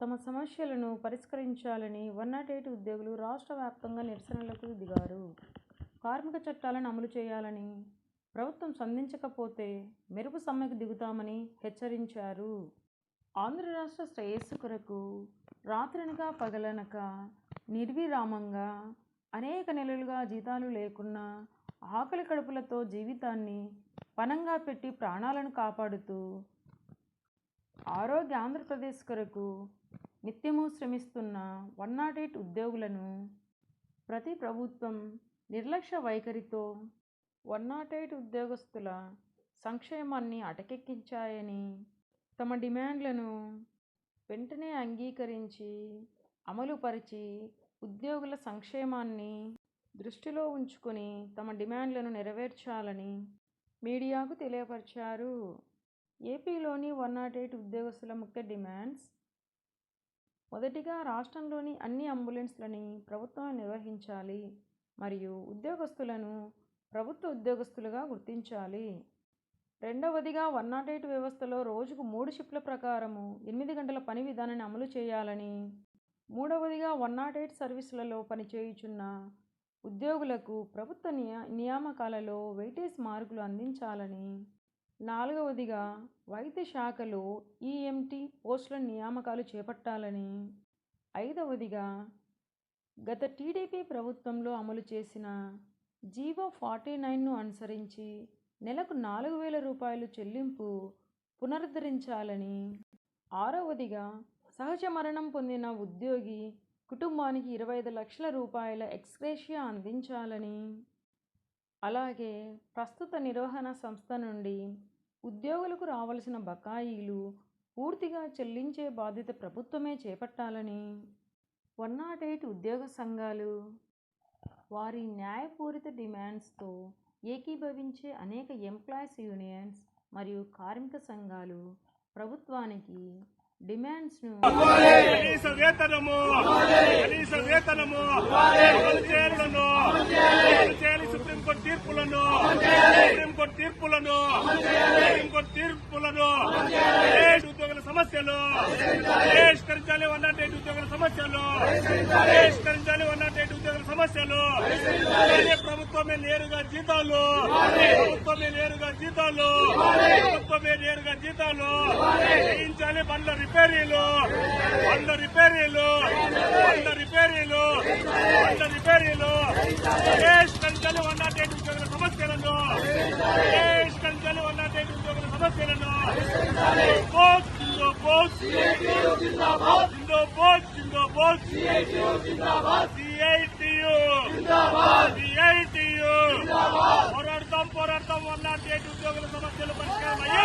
తమ సమస్యలను పరిష్కరించాలని వన్ నాట్ ఎయిట్ ఉద్యోగులు రాష్ట్ర వ్యాప్తంగా నిరసనలకు దిగారు. కార్మిక చట్టాలను అమలు చేయాలని ప్రభుత్వం స్పందించకపోతే మెరుపు సమ్మెకు దిగుతామని హెచ్చరించారు. ఆంధ్ర రాష్ట్ర శ్రేయస్సు కొరకు రాత్రినగా పగలనక నిర్విరామంగా అనేక నెలలుగా జీతాలు లేకున్నా ఆకలి కడుపులతో జీవితాన్ని పనంగా పెట్టి ప్రాణాలను కాపాడుతూ ఆరోగ్య ఆంధ్రప్రదేశ్ కొరకు నిత్యము శ్రమిస్తున్న వన్ నాట్ ఎయిట్ ఉద్యోగులను ప్రతి ప్రభుత్వం నిర్లక్ష్య వైఖరితో వన్ నాట్ ఎయిట్ ఉద్యోగస్తుల సంక్షేమాన్ని అటకెక్కించాయని తమ డిమాండ్లను వెంటనే అంగీకరించి అమలుపరిచి ఉద్యోగుల సంక్షేమాన్ని దృష్టిలో ఉంచుకొని తమ డిమాండ్లను నెరవేర్చాలని మీడియాకు తెలియపరిచారు. ఏపీలోని వన్ నాట్ ఎయిట్ ఉద్యోగస్తుల ముఖ్య డిమాండ్స్. మొదటిగా రాష్ట్రంలోని అన్ని అంబులెన్స్లని ప్రభుత్వం నిర్వహించాలి మరియు ఉద్యోగస్తులను ప్రభుత్వ ఉద్యోగస్తులుగా గుర్తించాలి. రెండవదిగా వన్ నాట్ ఎయిట్ వ్యవస్థలో రోజుకు మూడు షిఫ్ట్ల ప్రకారము ఎనిమిది గంటల పని విధానాన్ని అమలు చేయాలని మూడవదిగా వన్ నాట్ ఎయిట్ సర్వీసులలో పనిచేయుచున్న ఉద్యోగులకు ప్రభుత్వ నియా నియామకాలలో వెయిటేజ్ మార్కులు అందించాలని నాలుగవదిగా వైద్య శాఖలో ఈఎంటీ పోస్టుల నియామకాలు చేపట్టాలని. ఐదవదిగా గత టీడీపీ ప్రభుత్వంలో అమలు చేసిన జీవో ఫార్టీ నైన్ను అనుసరించి నెలకు నాలుగు వేల రూపాయలు చెల్లింపు పునరుద్ధరించాలని. ఆరవదిగా సహజ మరణం పొందిన ఉద్యోగి కుటుంబానికి ఇరవై ఐదు లక్షల రూపాయల ఎక్స్గ్రేషియా అందించాలని. అలాగే ప్రస్తుత నిర్వహణ సంస్థ నుండి ఉద్యోగులకు రావలసిన బకాయిలు పూర్తిగా చెల్లించే బాధ్యత ప్రభుత్వమే చేపట్టాలని వన్ నాట్ ఎయిట్ ఉద్యోగ సంఘాలు? వారి న్యాయపూరిత డిమాండ్స్తో ఏకీభవించే అనేక ఎంప్లాయీస్ యూనియన్స్ మరియు కార్మిక సంఘాలు ప్రభుత్వానికి డిమాండ్స్ను కనీస వేతనము కనీస వేతనము సమస్యలు. పరిష్కరించాలి వన్ నాట్ ఎయిట్ ఉద్యోగుల సమస్యలు. పరిష్కరించాలి వన్ నాట్ ఎయిట్ ఉద్యోగుల సమస్యలు. ప్రభుత్వమే నేరుగా జీతాలు. ప్రభుత్వమే నేరుగా జీతాలు. ప్రభుత్వమే నేరుగా జీతాలు. చేయించాలి బండ్ల రిపేరీలు. బండ్ల రిపేరీలు. బండ్ల రిపేరీలు. బండ్ల రిపేరీలు. పరిష్కరించాలి one not Zindabad Zindabad Zindabad Zindabad CITU CITU పోరాడతాం పోరాడతాం వన్ నాట్ ఎయిట్ ఉద్యోగుల సమస్యలు పరిష్కారం అయ్యే